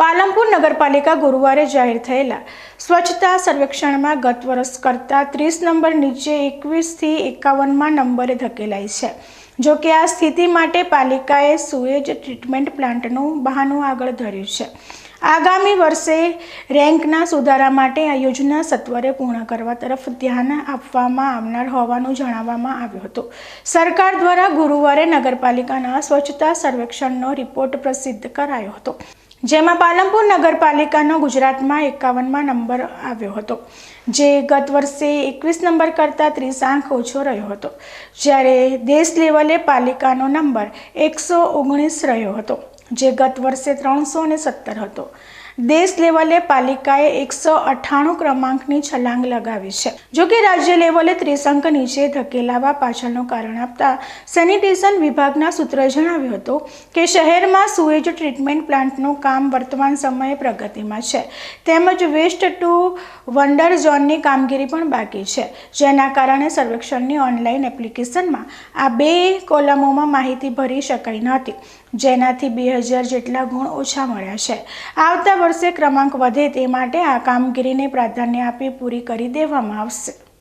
પાલનપુર નગરપાલિકા ગુરુવારે જાહેર થયેલા સ્વચ્છતા સર્વેક્ષણમાં ગત વર્ષ કરતાં ત્રીસ નંબર નીચે એકવીસથી એકાવનમાં નંબરે ધકેલાઈ છે. જો કે આ સ્થિતિ માટે પાલિકાએ સુએજ ટ્રીટમેન્ટ પ્લાન્ટનું બહાનું આગળ ધર્યું છે. આગામી વર્ષે રેન્કના સુધારા માટે આ યોજના સત્વરે પૂર્ણ કરવા તરફ ધ્યાન આપવામાં આવનાર હોવાનું જણાવવામાં આવ્યું હતું. સરકાર દ્વારા ગુરુવારે નગરપાલિકાના સ્વચ્છતા સર્વેક્ષણનો રિપોર્ટ પ્રસિદ્ધ કરાયો હતો. જેમાં પાલનપુર નગરપાલિકાનો ગુજરાતમાં એકાવનમાં નંબર આવ્યો હતો, જે ગત વર્ષે એકવીસ નંબર કરતાં ત્રીસ આંક ઓછો રહ્યો હતો. જ્યારે દેશ લેવલે પાલિકાનો નંબર એકસો ઓગણીસ રહ્યો હતો, જે ગત વર્ષે ત્રણસો સત્તર હતો. દેશ લેવલે પાલિકાએ એકસો અઠ્ઠાણું ક્રમાંકની છલાંગ લગાવી છે. જો કે રાજ્ય લેવલે ત્રિસંક નીચે ધકેલાવા પાછળનું કારણ આપતા સેનિટેશન વિભાગના સૂત્રોએ જણાવ્યું હતું કે શહેરમાં સુએજ ટ્રીટમેન્ટ પ્લાન્ટનું કામ વર્તમાન સમયે પ્રગતિમાં છે. તેમજ વેસ્ટ ટુ વન્ડર ઝોનની કામગીરી પણ બાકી છે. જેના કારણે સર્વેક્ષણની ઓનલાઈન એપ્લિકેશનમાં આ બે કોલમોમાં માહિતી ભરી શકાઈ નહોતી જેનાથી બે હજાર જેટલા ગુણ ઓછા મળ્યા છે. આવતા વર્ષે ક્રમાંક વધે તે માટે આ કામગીરીને પ્રાધાન્ય આપી પૂરી કરી દેવામાં આવશે.